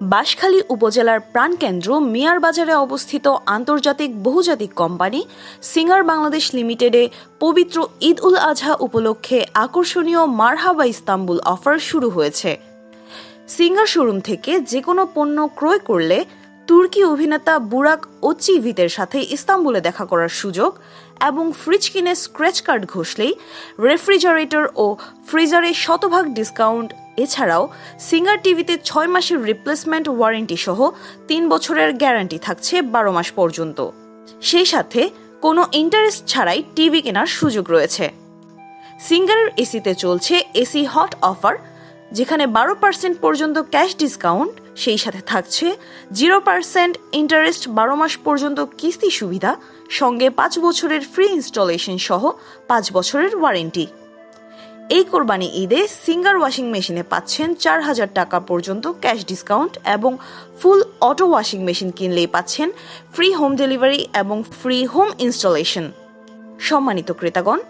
বাঁশখালী উপজেলার প্রাণকেন্দ্র মিয়ার বাজারে অবস্থিত আন্তর্জাতিক বহুজাতিক কোম্পানি সিঙ্গার বাংলাদেশ লিমিটেডে পবিত্র ঈদ উল আজহা উপলক্ষে আকর্ষণীয় মারহাবা ইস্তাম্বুল অফার শুরু হয়েছে। সিঙ্গার শোরুম থেকে যে কোনো পণ্য ক্রয় করলে তুর্কি অভিনেতা বুরাক ওচিভিতের সাথে ইস্তাম্বুলে দেখা করার সুযোগ এবং ফ্রিজ কিনে স্ক্র্যাচ কার্ড ঘষলেই রেফ্রিজারেটর ও ফ্রিজারে শতভাগ ডিসকাউন্ট এছাড়াও সিঙ্গার টিভিতে ছয় মাসের রিপ্লেসমেন্ট ওয়ারেন্টি সহ তিন বছরের গ্যারান্টি থাকছে বারো মাস পর্যন্ত। সেই সাথে কোনো ইন্টারেস্ট ছাড়াই টিভি কেনার সুযোগ রয়েছে। সিঙ্গারের এসিতে চলছে এসি হট অফার যেখানে বারো পার্সেন্ট পর্যন্ত ক্যাশ ডিসকাউন্ট সেই সাথে থাকছে জিরো পার্সেন্ট ইন্টারেস্ট বারো মাস পর্যন্ত কিস্তি সুবিধা, সঙ্গে পাঁচ বছরের ফ্রি ইনস্টলেশন সহ পাঁচ বছরের ওয়ারেন্টি এই কোরবানি ঈদে সিঙ্গার ওয়াশিং মেশিনে পাচ্ছেন চার হাজার টাকা পর্যন্ত ক্যাশ ডিসকাউন্ট এবং ফুল অটো ওয়াশিং মেশিন কিনলেই পাচ্ছেন ফ্রি হোম ডেলিভারি এবং ফ্রি হোম ইনস্টলেশন। সম্মানিত ক্রেতাগণ,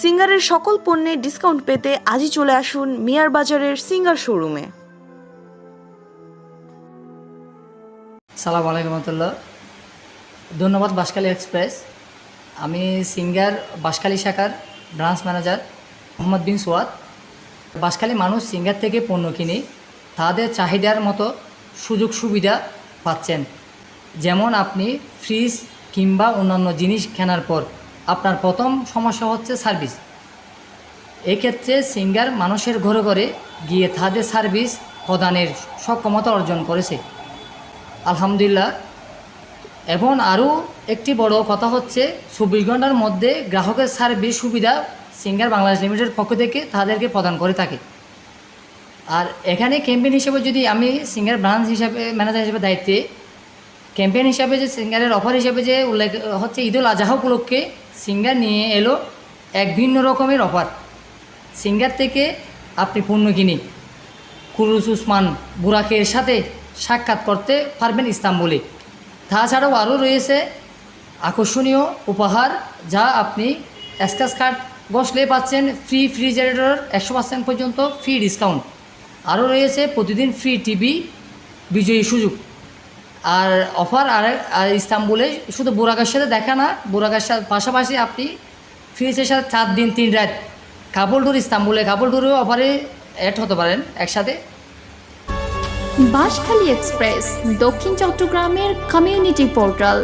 সিঙ্গারের সকল পণ্যে ডিসকাউন্ট পেতে আজই চলে আসুন মিয়ার বাজারের সিঙ্গার শোরুমে। সালাম আলাইকুম ধন্যবাদ বাঁশখালী এক্সপ্রেস। আমি সিঙ্গার বাঁশখালী শাখার ব্রাঞ্চ ম্যানেজার। মোহাম্মদ বিন সোয়াদ। বাঁশখালী মানুষ সিঙ্গার থেকে পণ্য কিনে তাদের চাহিদার মতো সুযোগ সুবিধা পাচ্ছেন। যেমন আপনি ফ্রিজ কিংবা অন্যান্য জিনিস কেনার পর আপনার প্রথম সমস্যা হচ্ছে সার্ভিস। এক্ষেত্রে সিঙ্গার মানুষের ঘরে ঘরে গিয়ে তাদের সার্ভিস প্রদানের সক্ষমতা অর্জন করেছে। আলহামদুলিল্লাহ। এবং আরও একটি বড় কথা হচ্ছে, চব্বিশ ঘণ্টার মধ্যে গ্রাহকের সার্ভিস সুবিধা সিঙ্গার বাংলাদেশ লিমিটেডের পক্ষ থেকে তাদেরকে প্রদান করে থাকে। আর এখানে ক্যাম্পেইন হিসেবে যদি আমি সিঙ্গার ব্রাঞ্চ হিসাবে, ম্যানেজার হিসেবে দায়িত্বে, ক্যাম্পেইন হিসাবে যে সিঙ্গারের অফার হিসাবে যে উল্লেখ, হচ্ছে ঈদুল আজহা উপলক্ষে সিঙ্গার নিয়ে এলো এক ভিন্ন রকমের অফার। সিঙ্গার থেকে আপনি পণ্য কিনে কুরুস উসমান বুরাকের সাথে সাক্ষাৎ করতে পারবেন ইস্তাম্বুলে। তাছাড়াও আরও রয়েছে আকর্ষণীয় উপহার যা আপনি স্ক্যাচ কার্ড বসলে পাচ্ছেন ফ্রি ফ্রিজারেটর একশো পার্সেন্ট পর্যন্ত ফ্রি ডিসকাউন্ট আরও রয়েছে প্রতিদিন ফ্রি টিভি বিজয়ী সুযোগ। আর অফার আর ইস্তাম্বুলে শুধু বোরাকার সাথে দেখা না বোরাকার সাথে পাশাপাশি আপনি ফ্রিজের সাথে চার দিন, তিন রাত কাপড় ট্যুর ইস্তাম্বুলে কাপড় ট্যুরেও অফারে অ্যাড হতে পারেন একসাথে। বাঁশখালী এক্সপ্রেস দক্ষিণ চট্টগ্রামের কমিউনিটি পোর্টাল